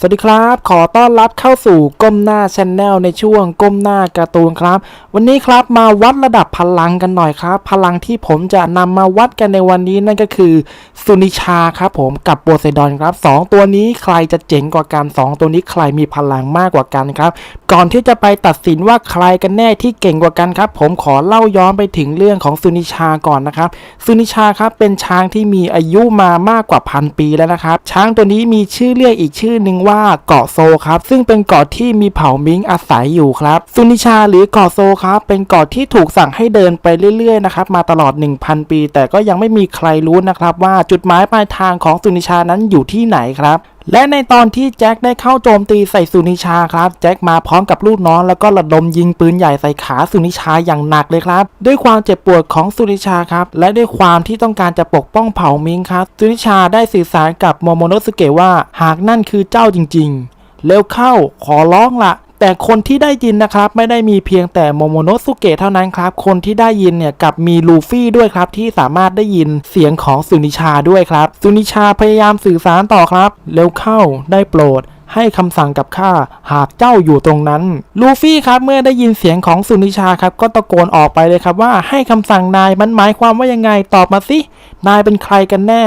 สวัสดีครับ ขอต้อนรับเข้าสู่ก้มหน้าชแนลในช่วงก้มหน้าการ์ตูนครับ วันนี้ครับมาวัดระดับพลังกันหน่อยครับ พลังที่ผมจะนำมาวัดกันในวันนี้นั่นก็คือซุนิชาครับผมกับโปไซดอนครับสองตัวนี้ใครจะเจ๋งกว่ากันสองตัวนี้ใครมีพลังมากกว่ากันครับ ก่อนที่จะไปตัดสินว่าใครกันแน่ที่เก่งกว่ากันครับ ผมขอเล่าย้อนไปถึงเรื่องของซุนิชาก่อนนะครับซุนิชาครับเป็นช้างที่มีอายุมามากกว่าพันปีแล้วนะครับช้างตัวนี้มีชื่อเรียกอีกชื่อหนึ่งว่าเกาะโซครับ ซึ่งเป็นเกาะที่มีเผ่ามิงอาศัยอยู่ครับซุนิชาหรือเกาะโซครับเป็นเกาะที่ถูกสั่งให้เดินไปเรื่อยๆนะครับมาตลอด 1,000 ปี แต่ก็ยังไม่มีใครรู้นะครับว่าจุดหมายปลายทางของซุนิชานั้นอยู่ที่ไหนครับ และในตอนที่แจ็คได้เข้าโจมตีใส่สุนิชาครับ แจ็คมาพร้อมกับลูกน้องแล้วก็ระดมยิงปืนใหญ่ใส่ขาสุนิชาอย่างหนักเลยครับ ด้วยความเจ็บปวดของสุนิชาครับ และด้วยความที่ต้องการจะปกป้องเผ่ามิงครับสุนิชาได้สื่อสารกับโมโมโนสเกะว่า หากนั่นคือเจ้าจริง ๆ เร็วเข้าขอร้องละ แต่คนที่ได้ยินนะครับไม่ได้มีเพียงแต่โมโมโนสุเกะเท่านั้นครับ คนที่ได้ยินเนี่ยกับมีลูฟี่ด้วยครับ ที่สามารถได้ยินเสียงของสุนิชาด้วยครับสุนิชาพยายามสื่อสารต่อครับ เร็วเข้าได้โปรดให้คำสั่งกับข้าหากเจ้าอยู่ตรงนั้น ลูฟี่ครับเมื่อได้ยินเสียงของสุนิชาครับ ก็ตะโกนออกไปเลยครับว่าให้คำสั่งนายมันหมายความว่ายังไงตอบมาสินายเป็นใครกันแน่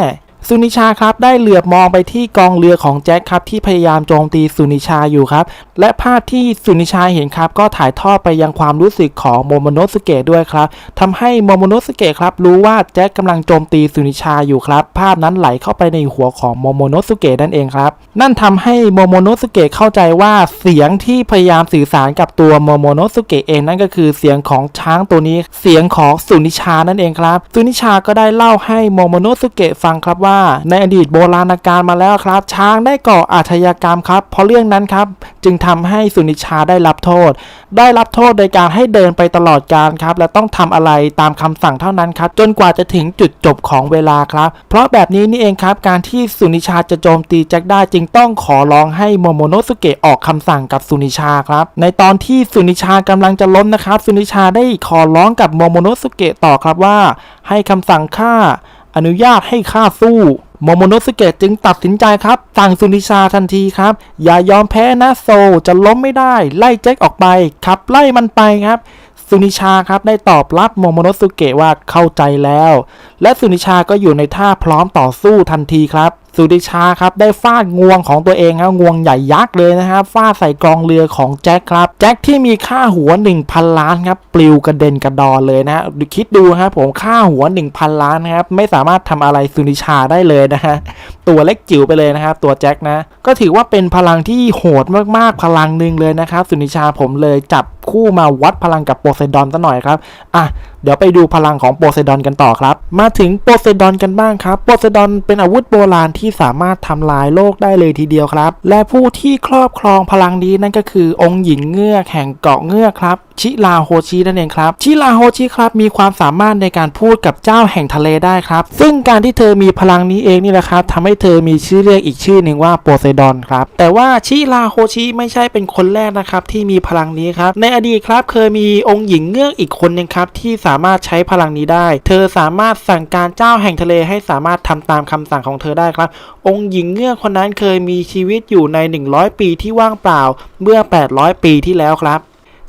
สุนิชาครับได้เหลือบมองไปที่กองเรือของแจ็คครับที่พยายามโจมตีสุนิชาอยู่ครับ และภาพที่สุนิชาเห็นครับ ก็ถ่ายทอดไปยังความรู้สึกของโมโมโนสเกะด้วยครับทำให้โมโมโนสเกะครับรู้ว่าแจ็คกำลังโจมตีสุนิชาอยู่ครับ ภาพนั้นไหลเข้าไปในหัวของโมโมโนสเกะนั่นเองครับ นั่นทำให้โมโมโนสเกะเข้าใจว่าเสียงที่พยายามสื่อสารกับตัวโมโมโนสเกะเองนั่นก็คือเสียงของช้างตัวนี้ เสียงของสุนิชานั่นเองครับ สุนิชาก็ได้เล่าให้โมโมโนสเกะฟังครับว่าในอดีตโบราณกาลมาแล้วครับ ช้างได้ก่ออาชญากรรมครับ เพราะเรื่องนั้นครับ จึงทำให้สุนิชาได้รับโทษ ได้รับโทษโดยการให้เดินไปตลอดการครับ และต้องทำอะไรตามคำสั่งเท่านั้นครับ จนกว่าจะถึงจุดจบของเวลาครับ เพราะแบบนี้นี่เองครับ การที่สุนิชาจะโจมตีแจ็คได้จึงต้องขอร้องให้โมโมโนสุเกะออกคำสั่งกับสุนิชาครับ ในตอนที่สุนิชากำลังจะล้มนะครับ สุนิชาได้ขอร้องกับโมโมโนสุเกะต่อครับว่า ให้คำสั่งข้า อนุญาตให้ข้าสู้โมโมโนสเกะจึงตัดสินใจครับสั่งสุนิชาทันทีครับ อย่ายอมแพ้นะโซจะล้มไม่ได้ ไล่แจ็คออกไปขับไล่มันไปครับสุนิชาครับได้ตอบรับโมโมโนสุเกะว่าเข้าใจแล้ว และสุนิชาก็อยู่ในท่าพร้อมต่อสู้ทันทีครับ สุนิชาครับได้ฟาดงวงของตัวเองครับงวงใหญ่ยักษ์เลยนะครับฟาดใส่กองเรือของแจ็คครับแจ็คที่มีค่าหัว 1,000 ล้านครับปลิวกระเด็นกระดอนเลยนะฮะคิดดูครับผมค่าหัว 1,000 ล้านนะครับไม่สามารถทำอะไรสุนิชาได้เลยนะฮะตัวเล็กจิ๋วไปเลยนะครับตัวแจ็คนะก็ถือว่าเป็นพลังที่โหดมากๆพลังหนึ่งเลยนะครับสุนิชาผมเลยจับ คู่มาวัดพลังกับโปไซดอนซะหน่อยครับอะเดี๋ยวไปดูพลังของโปไซดอนกันต่อครับ มาถึงโปไซดอนกันบ้างครับโปไซดอนเป็นอาวุธโบราณที่สามารถทำลายโลกได้เลยทีเดียวครับ และผู้ที่ครอบครองพลังนี้นั่นก็คือองค์หญิงเงือกแห่งเกาะเงือกครับ ชิลาโฮชินั่นเองครับ ชิลาโฮชิครับมีความสามารถในการพูดกับเจ้าแห่งทะเลได้ครับ ซึ่งการที่เธอมีพลังนี้เองนี่แหละครับทำให้เธอมีชื่อเรียกอีกชื่อหนึ่งว่าโปไซดอนครับ แต่ว่าชิลาโฮชิไม่ใช่เป็นคนแรกนะครับที่มีพลังนี้ครับ ในอดีตครับเคยมีองค์หญิงเงือกอีกคนหนึงครับที่สามารถใช้พลังนี้ได้ เธอสามารถสั่งการเจ้าแห่งทะเลให้สามารถทำตามคำสั่งของเธอได้ครับ องค์หญิงเงือกคนนั้นเคยมีชีวิตอยู่ใน 100 ปีที่ว่างเปล่าเมื่อ 800 ปีที่แล้วครับ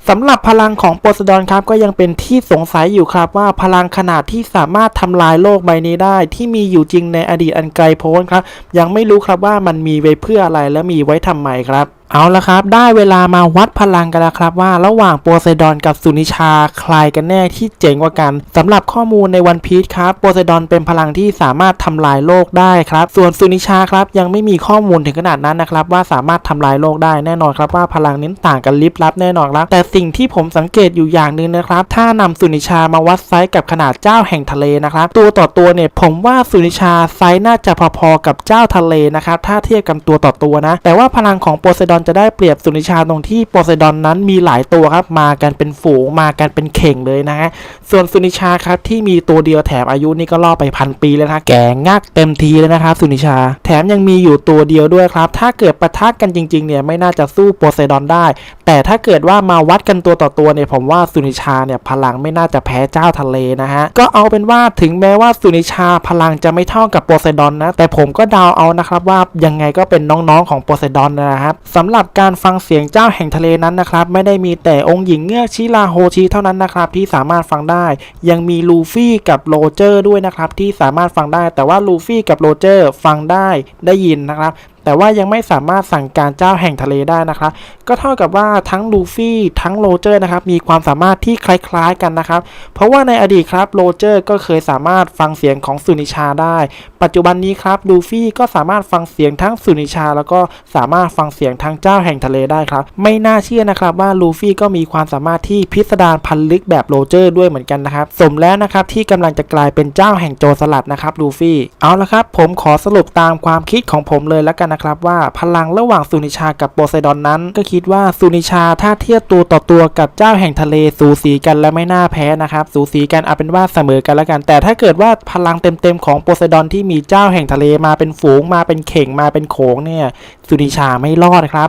สำหรับพลังของโปไซดอนครับก็ยังเป็นที่สงสัยอยู่ครับว่าพลังขนาดที่สามารถทำลายโลกใบนี้ได้ ที่มีอยู่จริงในอดีตอันไกลโพ้นครับ ยังไม่รู้ครับว่ามันมีไว้เพื่ออะไรและมีไว้ทำไมครับ เอาละครับ ได้เวลามาวัดพลังกันแล้วครับว่าระหว่างโปไซดอนกับสุนิชาใครกันแน่ที่เจ๋งกว่ากันสำหรับข้อมูลในวันพีชครับโปไซดอนเป็นพลังที่สามารถทำลายโลกได้ครับ ส่วนสุนิชาครับยังไม่มีข้อมูลถึงขนาดนั้นนะครับว่าสามารถทำลายโลกได้แน่นอนครับว่าพลังนี้ต่างกันลิบลับแน่นอนครับ แต่สิ่งที่ผมสังเกตอยู่อย่างหนึ่งนะครับ ถ้านำสุนิชามาวัดไซส์กับขนาดเจ้าแห่งทะเลนะครับ ตัวต่อตัวเนี่ยผมว่าสุนิชาไซส์น่าจะพอๆกับเจ้าทะเลนะครับถ้าเทียบกันตัวต่อตัวนะ แต่ว่าพลังของโปไซดอนอนจะได้เปรียบสุนิชาตรงที่โพไซดอนนั้นมีหลายตัวครับมากันเป็นฝูงมากันเป็นเข่งเลยนะฮะส่วนสุนิชาครับที่มีตัวเดียวแถมอายุนี่ก็ล่อไปพันปีแล้วนะแก่งักเต็มทีเลยนะครับสุนิชา แถมยังมีอยู่ตัวเดียวด้วยครับ ถ้าเกิดปะทะกันจริงๆเนี่ยไม่น่าจะสู้โพไซดอนได้ แต่ถ้าเกิดว่ามาวัดกันตัวต่อตัวเนี่ยผมว่าสุนิชาเนี่ยพลังไม่น่าจะแพ้เจ้าทะเลนะฮะก็เอาเป็นว่าถึงแม้ว่าสุนิชาพลังจะไม่เท่ากับโพไซดอนนะแต่ผมก็เดาเอานะครับว่ายังไงก็เป็นน้องๆของโพไซดอนนะครับสำหรับำหรับการฟังเสียงเจ้าแห่งทะเลนั้นนะครับ ไม่ได้มีแต่องค์หญิงเงือกชิราโฮชิเท่านั้นนะครับ ที่สามารถฟังได้ ยังมีลูฟี่กับโรเจอร์ด้วยนะครับ ที่สามารถฟังได้ แต่ว่าลูฟี่กับโรเจอร์ฟังได้ได้ยินนะครับ แต่ว่ายังไม่สามารถสั่งการเจ้าแห่งทะเลได้นะครับ ก็เท่ากับว่าทั้งลูฟี่ทั้งโรเจอร์นะครับมีความสามารถที่คล้ายๆกันนะครับ เพราะว่าในอดีตครับโรเจอร์ก็เคยสามารถฟังเสียงของสุนิชาได้ ปัจจุบันนี้ครับลูฟี่ก็สามารถฟังเสียงทั้งสุนิชา แล้วก็สามารถฟังเสียงทั้งเจ้าแห่งทะเลได้ครับ ไม่น่าเชื่อนะครับว่าลูฟี่ก็มีความสามารถที่พิสดารพันลึกแบบโรเจอร์ด้วยเหมือนกันนะครับ สมแล้วนะครับที่กำลังจะกลายเป็นเจ้าแห่งโจรสลัดนะครับลูฟี่ เอาละครับผมขอสรุปตามความคิดของผมเลยแล้วกันนะครับครับว่าพลังระหว่างสุนิชากับโปไซดอนนั้น ก็คิดว่าสุนิชาถ้าเทียบตัวต่อตัวกับเจ้าแห่งทะเลสูสีกันและไม่น่าแพ้นะครับสูสีกันเอาเป็นว่าเสมอกันแล้วกัน แต่ถ้าเกิดว่าพลังเต็มๆของโปไซดอนที่มีเจ้าแห่งทะเลมาเป็นฝูงมาเป็นเข่งมาเป็นโขงเนี่ยสุนิชาไม่รอดครับ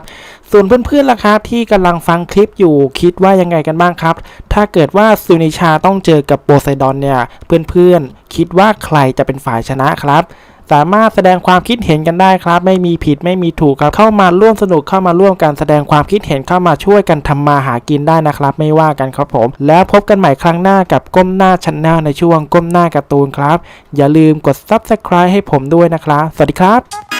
ส่วนเพื่อนๆล่ะครับที่กำลังฟังคลิปอยู่คิดว่ายังไงกันบ้างครับ ถ้าเกิดว่าสุนิชาต้องเจอกับโปไซดอนเนี่ยเพื่อนๆคิดว่าใครจะเป็นฝ่ายชนะครับ สามารถแสดงความคิดเห็นกันได้ครับ ไม่มีผิดไม่มีถูกครับ เข้ามาร่วมสนุกเข้ามาร่วมกันแสดงความคิดเห็นเข้ามาช่วยกันทำมาหากินได้นะครับ ไม่ว่ากันครับผม แล้วพบกันใหม่ครั้งหน้ากับก้มหน้าชันหนลในช่วงก้มหน้าการ์ตูนครับ อย่าลืมกด subscribe ให้ผมด้วยนะครับ สวัสดีครับ